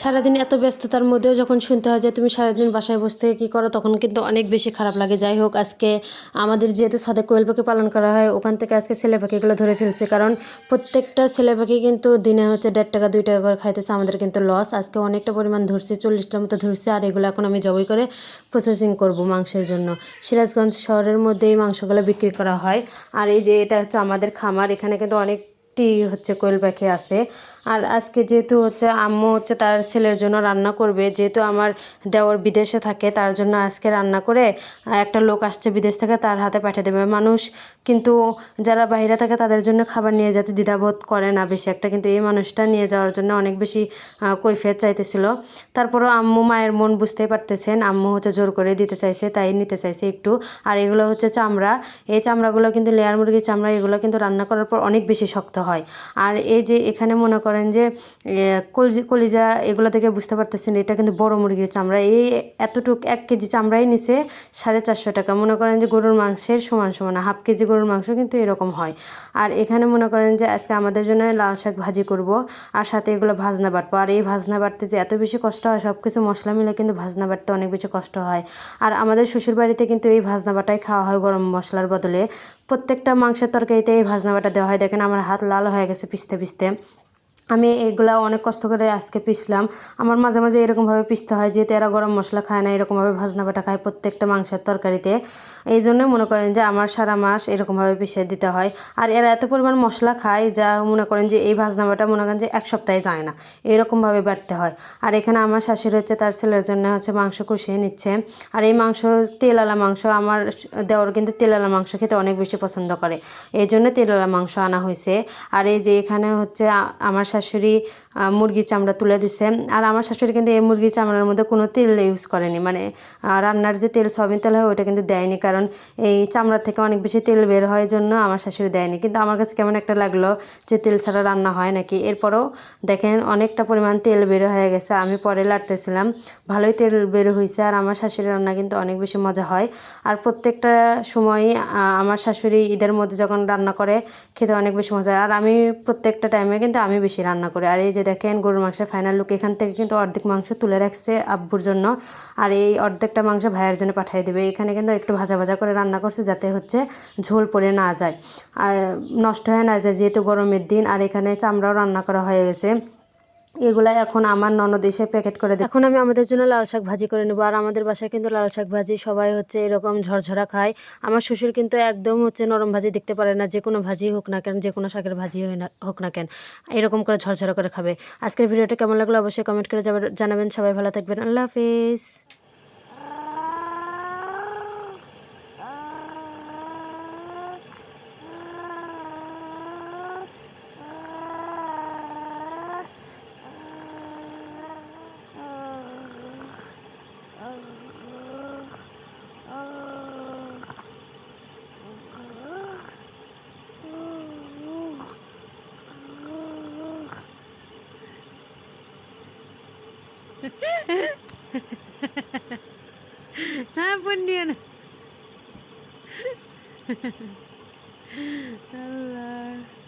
সারাদিন এত ব্যস্ততার মধ্যেও যখন শুনতে হয় যে তুমি সারাদিন বাসায় বসে থেকে কী করো, তখন কিন্তু অনেক বেশি খারাপ লাগে। যাই হোক, আজকে আমাদের যেহেতু সাথে কোয়েল পাখি পালন করা হয়, ওখান থেকে আজকে ছেলে পাখিগুলো ধরে ফেলছে। কারণ প্রত্যেকটা ছেলে পাখি কিন্তু দিনে হচ্ছে দেড় টাকা, দুই টাকা করে খাইতেছে, আমাদের কিন্তু লস আজকে অনেকটা পরিমাণ ধরছে, চল্লিশটার মতো ধরছে, আর এগুলো এখন আমি জবাই করে প্রসেসিং করব মাংসের জন্য। সিরাজগঞ্জ শহরের মধ্যে এই মাংসগুলো বিক্রি করা হয়। আর এই যে এটা হচ্ছে আমাদের খামার, এখানে কিন্তু অনেকটি হচ্ছে কোয়েল পাখি আছে। আর আজকে যেহেতু হচ্ছে আম্মু হচ্ছে তার ছেলের জন্য রান্না করবে, যেহেতু আমার দেওর বিদেশে থাকে, তার জন্য আজকে রান্না করে একটা লোক আসছে বিদেশ থেকে, তার হাতে পাঠিয়ে দেবে। মানুষ কিন্তু যারা বাইরে থাকে, তাদের জন্য খাবার নিয়ে যেতে দ্বিধাবোধ করে না বেশি একটা। কিন্তু এই মানুষটা নিয়ে যাওয়ার জন্য অনেক বেশি কৈফিয়ত চাইতেছিল। তারপরেও আম্মু মায়ের মন বুঝতেই পারতেছেন। আম্মু হচ্ছে জোর করে দিতে চাইছে, তাই নিতে চাইছে একটু। আর এগুলো হচ্ছে চামড়া। এই চামড়াগুলো কিন্তু লেয়ার মুরগির চামড়া, এগুলো কিন্তু রান্না করার পর অনেক বেশি শক্ত হয়। আর এই যে এখানে মনে করেন যে কলজি, কলিজা এগুলো থেকে বুঝতে পারতেছেন, এটা কিন্তু বড় মুরগির চামড়া। এই এতটুক এক কেজি চামড়াই নিছে সাড়ে চারশো টাকা। মনে করেন যে গরুর মাংসের সমান সমান, হাফ কেজি গরুর মাংস কিন্তু এরকম হয়। আর এখানে মনে করেন যে আজকে আমাদের জন্য লাল শাক ভাজি করব, আর সাথে এগুলো ভাজনা বাটবো। আর এই ভাজনা বাটতে যে এত বেশি কষ্ট হয় সব কিছু মশলা মিলে কিন্তু ভাজনা বাটতে অনেক বেশি কষ্ট হয়। আর আমাদের শ্বশুর বাড়িতে কিন্তু এই ভাজনা বাটাই খাওয়া হয় গরম মশলার বদলে। প্রত্যেকটা মাংসের তরকারিতে এই ভাজনা বাটা দেওয়া হয়। দেখেন আমার হাত লাল হয়ে গেছে পিসতে পিসতে। আমি এগুলা অনেক কষ্ট করে আজকে পিসলাম আমার মাঝে মাঝে এরকমভাবে পিসতে হয় যেহেতু এরা গরম মশলা খায় না, এরকমভাবে ভাজনা বাটা খায় প্রত্যেকটা মাংসের তরকারিতে। এই জন্য মনে করেন যে আমার সারা মাস এরকমভাবে পিষে দিতে হয়। আর এরা এত পরিমাণ মশলা খায় যা মনে করেন যে এই ভাজনা বাটা মনে করেন যে এক সপ্তাহে যায় না। এরকমভাবে বাটতে হয়। আর এখানে আমার শাশুড়ি হচ্ছে তার ছেলের জন্য হচ্ছে মাংস কষিয়ে নিচ্ছে। আর এই মাংস, তেলালা মাংস আমার দেওয়ার কিন্তু তেলালা মাংস খেতে অনেক বেশি পছন্দ করে। এই জন্য তেলালা মাংস আনা হয়েছে। আর এই যে এখানে হচ্ছে আমার শাশুড়ি মুরগির চামড়া তুলে দিছে। আর আমার শাশুড়ি কিন্তু এই মুরগির চামড়ার মধ্যে কোনো তেল ইউজ করেনি। মানে রান্নার যে তেল, সয়াবিন তেল হয়, ওইটা কিন্তু দেয়নি। কারণ এই চামড়া থেকে অনেক বেশি তেল বের হয় জন্য আমার শাশুড়ি দেয়নি। কিন্তু আমার কাছে কেমন একটা লাগল যে তেল ছাড়া রান্না হয় নাকি? এরপরও দেখেন অনেকটা পরিমাণ তেল বের হয়ে গেছে। আমি পরে লাড়তেছিলাম ভালোই তেল বের হয়েছে আর আমার শাশুড়ির রান্না কিন্তু অনেক বেশি মজা হয়। আর প্রত্যেকটা সময়ই আমার শাশুড়ি ঈদের মধ্যে যখন রান্না করে, খেতে অনেক বেশি মজা আর আমি প্রত্যেকটা টাইমে কিন্তু আমি বেশি রান্না করে। আর এই যে দেখেন, গরুর মাংসের ফাইনাল লুক এখান থেকে কিন্তু অর্ধেক মাংস তুলে রাখছে আব্বুর জন্য। আর এই অর্ধেকটা মাংস ভাইয়ের জন্য পাঠিয়ে দেবে। এখানে কিন্তু একটু ভাজা ভাজা করে রান্না করছে যাতে হচ্ছে ঝোল পড়ে না যায়। আর নষ্ট হয়ে না যায় যেহেতু গরমের দিন, আর এখানে চামড়াও রান্না করা হয়ে গেছে। এগুলা এখন আমার ননদ এসে প্যাকেট করে দেয় এখন আমি আমাদের জন্য লাল শাক ভাজি করে নেব। আর আমাদের বাসায় কিন্তু লাল শাক ভাজি সবাই হচ্ছে এরকম ঝরঝরা খায়। আমার শ্বশুর কিন্তু একদম হচ্ছে নরম ভাজি দেখতে পারে না। যে কোনো ভাজি হোক না কেন, যে কোনো শাকের ভাজি না, হোক না কেন, এরকম করে ঝরঝরা করে খাবে। আজকের ভিডিওটা কেমন লাগল অবশ্যই কমেন্ট করে জানাবেন। সবাই ভালো থাকবেন। আল্লাহ হাফিজ। হ্যাঁ পন্ডিয়ান আল্লাহ